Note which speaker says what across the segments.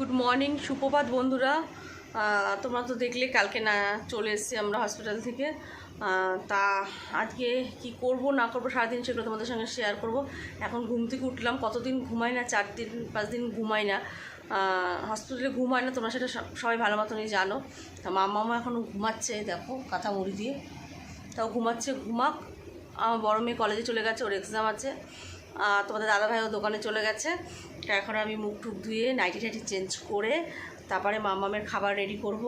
Speaker 1: Good morning সুপ্রভাত বন্ধুরা। তোমরা তো দেখলে, কালকে না চলে এসেছি আমরা হসপিটাল থেকে। তা আজকে কি করব, না করব, সারাদিন সেগুলো তোমাদের সঙ্গে শেয়ার করব। এখন ঘুম থেকে উঠলাম, কতদিন ঘুমাই না, চার দিন, পাঁচ দিন ঘুমাই না। হসপিটালে ঘুমায় না, তোমরা সেটা সব- সবাই ভালো মতনই জানো। তা মামা মা এখনও ঘুমাচ্ছে, দেখো, কাঁথা মুড়ি দিয়ে। তাও ঘুমাচ্ছে, ঘুমাক। আমার বড় মেয়ে কলেজে চলে গেছে, ওর এক্সাম আছে। আর তোমাদের দাদাভাইও দোকানে চলে গেছে। তা এখন আমি মুখ টুক ধুয়ে নাইটি টাইটি চেঞ্জ করে তারপরে মামামের খাবার রেডি করব।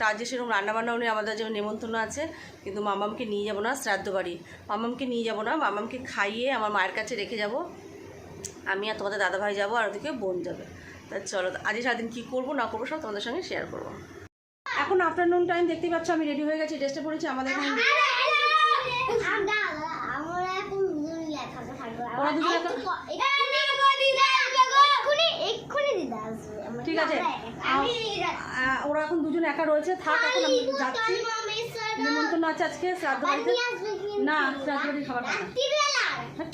Speaker 1: তার যে সেরকম রান্নাবান্নাও নেই আমাদের যে নেমন্তন্ন আছে কিন্তু মামামকে নিয়ে যাব না শ্রাদ্ধ বাড়ি। মামামকে নিয়ে যাব না মামামকে খাইয়ে আমার মায়ের কাছে রেখে যাব। আমি আর তোমাদের দাদাভাই যাব আর ওদিকে বোন যাবে। তা চলো আজকে সারাদিন কী করব না করব সব তোমাদের সঙ্গে শেয়ার করব। এখন আফটারনুন টাইম দেখতেই পাচ্ছ আমি রেডি হয়ে গেছি ড্রেসটা পরেছি আমাদের এখন ওরা দুজন ঠিক আছে? ওরা এখন দুজন একা রয়েছে থাক এখন আমি যাচ্ছি। নিমন্ত্রণ আছে আজকে শ্রাদ্ধ বাড়িতে। না শ্রাদ্ধ বাড়ির খাবার। হ্যাঁ।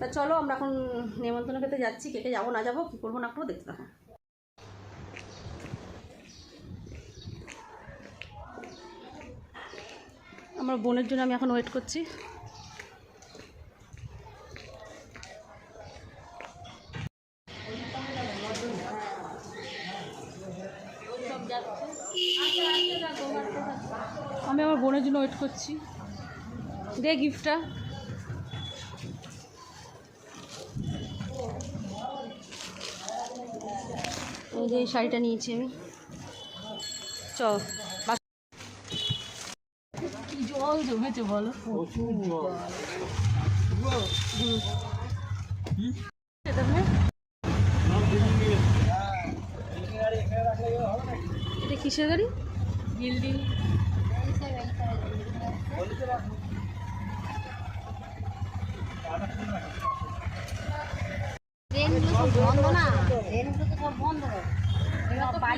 Speaker 1: তা চলো আমরা এখন নিমন্ত্রণ খেতে যাচ্ছি। কে কে যাব না যাব কী করব না করব দেখতে থাকো। আমার বোনের জন্য আমি এখন ওয়েট করছি। আমি আমার বোনের জন্য ওয়েট করছি। দে গিফটটা এই যে শাড়িটা নিয়েছি আমি। চ জল জমেছে বলো। এটা কিসের গাড়ি? বিল্ডিং
Speaker 2: ট্রেনগুলো সব বন্ধ না ট্রেনগুলো তো সব বন্ধ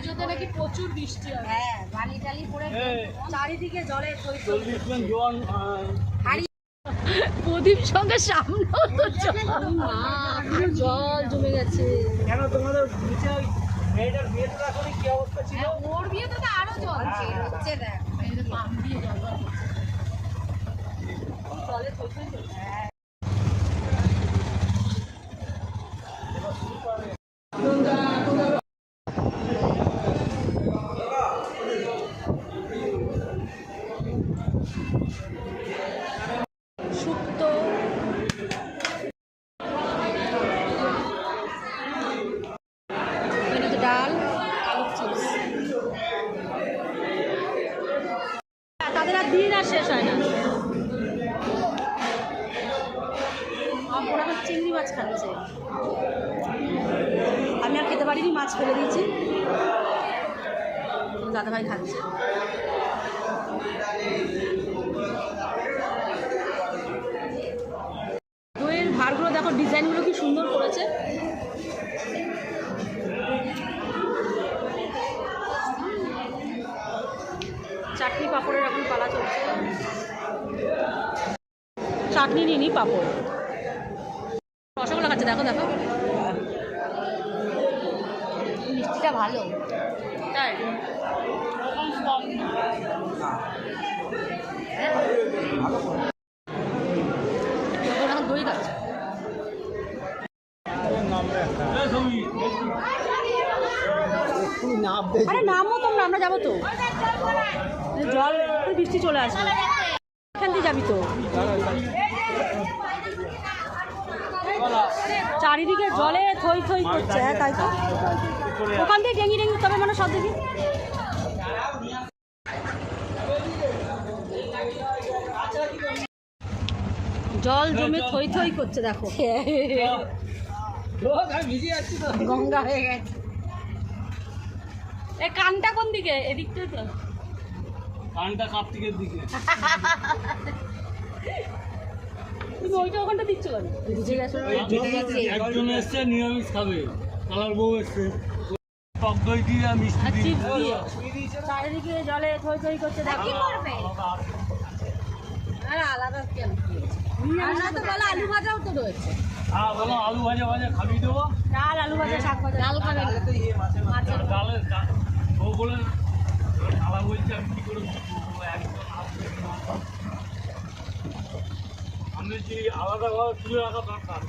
Speaker 1: পুজোতে নাকি প্রচুর বৃষ্টি হবে
Speaker 2: হ্যাঁ বালি টালি পড়ে
Speaker 1: চারিদিকে জলে প্রদীপ সঙ্গে সামনেও তো জল জল জমে গেছে
Speaker 3: কেন তোমাদের নিচে মেয়েটার বিয়েটা কি অবস্থা ছিল
Speaker 2: ওর বিয়েতে তো আরও জল হচ্ছে দেখ
Speaker 1: ডাল আলু চিপস। তাদের আর দিন আর শেষ হয় না। মাছ খাচ্ছে আমি আর খেতে পারিনি, মাছ ফেলে দিয়েছি। দাদাভাই খাচ্ছে। দইয়ের ভাড়গুলো দেখো, ডিজাইনগুলো কি সুন্দর করেছে। চাটনি পাঁপড়ের এখন পালা চলছে। চাটনি নিনি পাঁপড়। দেখো দেখো।
Speaker 2: মিষ্টিটা ভালো।
Speaker 1: তাই? তোমরা, আমরা যাব তো। জল বৃষ্টি চলে আসবে। এখান দিয়ে যাবি তো। চারিদিকে জলে থই থই করছে হ্যাঁ তাই তো। ওখান দিয়ে ডেঙ্গি ডেঙ্গি তবে মানে সব দেখি। জল জমে থই থই করছে দেখো। গঙ্গা হয়ে গেছে। এ কানটা কোন দিকে? এদিকটাই তো।
Speaker 3: কানটা কার্তিকের দিকে।
Speaker 1: তুমি ওইটা ওখানটা দিচ্ছ কেন? ভিজে গেছে?
Speaker 3: একজন এসছে নিরামিষ খাবে। কালার বউ এসছে। টক দই দিয়ে মিষ্টি দিয়ে।
Speaker 1: চারিদিকে জলে থই থই করছে দেখো।
Speaker 2: করবে?
Speaker 1: আরে আলাদা কেন কি হয়েছে?
Speaker 2: আর না তো বলো আলু ভাজাও তো রয়েছে।
Speaker 3: হ্যাঁ বলো আলু ভাজা ভাজা খাবি দেবো
Speaker 2: ডাল আলু ভাজা শাক ভাজা। ডাল খাবে। মাছের
Speaker 3: ডালে ও বলে বলছে আমি কি করে বুঝব? একদম আসবে না। আমি যদি আলাদাভাবে তুলে রাখা দরকার।